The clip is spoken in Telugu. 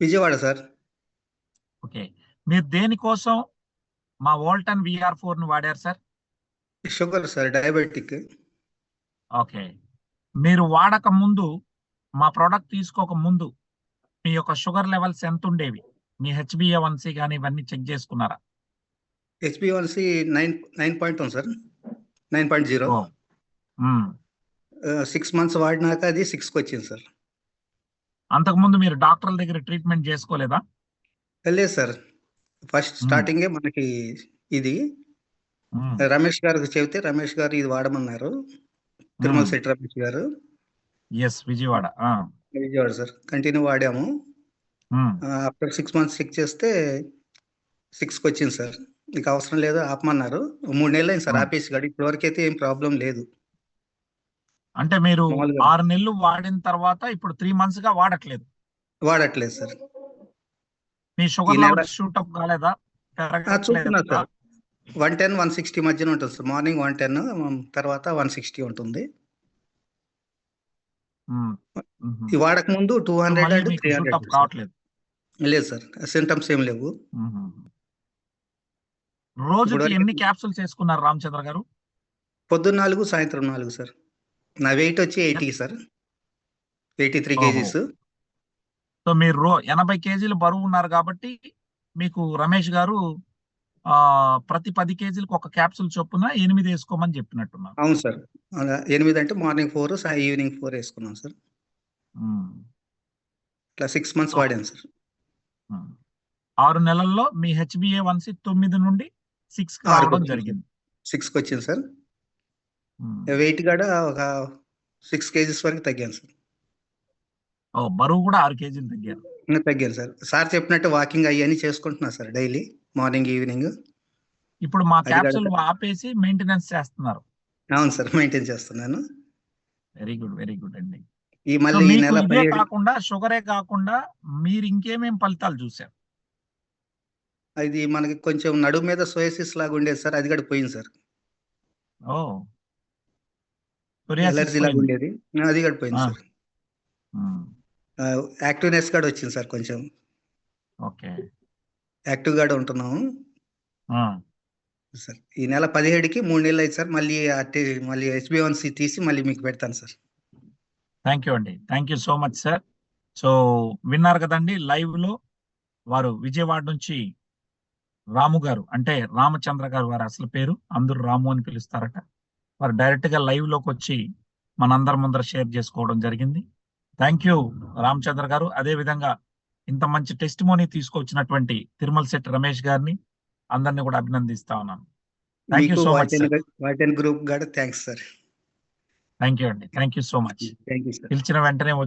విజయవాడ సార్. ఓకే. మీరు దేనికోసం మా వోల్టన్ విఆర్ ఫోర్ని వాడారు sir? Sugar sir diabetic. Okay. మీరు వాడక ముందు మా ప్రోడక్ట్ తీసుకోక ముందు మీ యొక్క షుగర్ లెవెల్స్ ఎంత ఉండేవి? మీ హెచ్బిఏవన్సీ కానీ ఇవన్నీ చెక్ చేసుకున్నారా? HB one C nine nine point one sir. Nine point zero. Six months వాడినాక అది సిక్స్కి వచ్చింది సార్. అంతకుముందు మీరు డాక్టర్ల దగ్గర ట్రీట్మెంట్ చేసుకోలేదా? లేదు సార్. ఫస్ట్ స్టార్టింగే మనకి ఇది. రమేష్ గారికి చెబితే రమేష్ గారు ఇది వాడమన్నారు. తిరుమల. శెట్టి రమేష్ గారు. Yes Vijayawada. Vijayawada sir. Continue వాడాము. ఆఫ్టర్ సిక్స్ మంత్స్ చెక్ చేస్తే సిక్స్కి వచ్చింది సార్. నీకు అవసరం లేదు ఆపమన్నారు. మూడు నెలలు అయింది సార్. ఆపేసి గడి. ఇప్పటివరకు అయితే ఏం ప్రాబ్లం లేదు. అంటే మీరు. ఆరు నెలలు వాడిన తర్వాత ఇప్పుడు త్రీ మంత్స్గా వాడట్లేదు. వాడట్లేదు సార్. మీ షుగర్ లెవెల్ షూట్ అప్ కాలేదా? వన్ టెన్ వన్ సిక్స్టీ మధ్యన ఉంటుంది సార్. మార్నింగ్ వన్ టెన్ తర్వాత వన్ సిక్స్టీ ఉంటుంది. వాడక ముందు two hundred and three hundred కావట్లేదు. లేదు సార్. సింటమ్స్ ఏం లేవు. రోజుకి ఇప్పటివరకు ఎన్ని క్యాప్సూల్స్ వేసుకున్నారు రామచంద్ర గారు? పొద్దున్న నాలుగు సాయంత్రం నాలుగు సార్. నా వెయిట్ వచ్చి eighty sir eighty three. Kgs so మీరు రో ఎనభై కేజీలు బరువు ఉన్నారు కాబట్టి మీకు రమేష్ గారు ఆ ప్రతి పది కేజీలకు ఒక క్యాప్సూల్ చొప్పున ఎనిమిది వేసుకోమని చెప్పినట్టున్నారు అవును సార్ ఎనిమిది అంటే మార్నింగ్ ఫోర్ ఈవినింగ్ ఫోర్ వేసుకున్నాం సార్. ఇట్లా సిక్స్ మంత్స్ వాడాను సార్. ఆరు నెలల్లో మీ హెచ్బిఏ వన్ సి తొమ్మిది నుండి సిక్స్ రావడం. జరిగింది సిక్స్కి వచ్చింది సార్. వెయిట్ కూడా ఒక సిక్స్ కేజీస్ వరకు తగ్గాను సార్. ఓ బరువు కూడా ఆరు కేజీలు తగ్గారు ఇంకా తగ్గాను సార్. సార్ చెప్పినట్టు వాకింగ్ అవన్నీ చేసుకుంటున్నా సార్ డైలీ మార్నింగ్ ఈవినింగ్. ఇప్పుడు మా క్యాప్సూల్ ఆపేసి మెయింటెనెన్స్ చేస్తున్నారు. అవును సార్ మెయింటైన్ చేస్తున్నాను. వెరీ గుడ్ వెరీ గుడ్ అండి. ఈ మళ్ళీ ఈ నెల కాకుండా షుగరే కాకుండా మీరు ఇంకేమేం ఫలితాలు చూసారు అది మనకి కొంచెం నడుము మీద సోయసిస్ లాగా ఉండేది సార్ అది కూడా పోయింది సార్. ఓ psoriasis ఎలర్జీ లాగా పోయింది. ఉండేది. అది కూడా పోయింది. సార్. యాక్టివ్నెస్ కూడా వచ్చింది సార్ కొంచెం. ఓకే. యాక్టివ్గా ఉంటున్నాము. సార్ ఈ నెల పదిహేడుకి మూడు నెలలు అయింది సార్. మళ్ళీ మళ్ళీ హెచ్బి వన్ సి తీసి మళ్ళీ మీకు పెడతాను సార్. థ్యాంక్ యూ అండి. Thank you so much sir so విన్నారు కదండి లైవ్లో వారు విజయవాడ నుంచి రాము గారు అంటే రామచంద్ర గారు వారి అసలు పేరు అందరూ రాము అని పిలుస్తారట. వారు డైరెక్ట్గా లైవ్లోకి వచ్చి మనందరి ముందర షేర్ చేసుకోవడం జరిగింది. థ్యాంక్ యూ రామచంద్ర గారు. అదే విధంగా ఇంత మంచి టెస్ట్ మోనీ తీసుకొచ్చినటువంటి తిరుమల శెట్టి రమేష్ గారిని అందరినీ కూడా అభినందిస్తా ఉన్నాను. Thank you so much group thanks sir thank you అండి. థ్యాంక్ యూ సో మచ్ పిలిచిన వెంటనే వచ్చి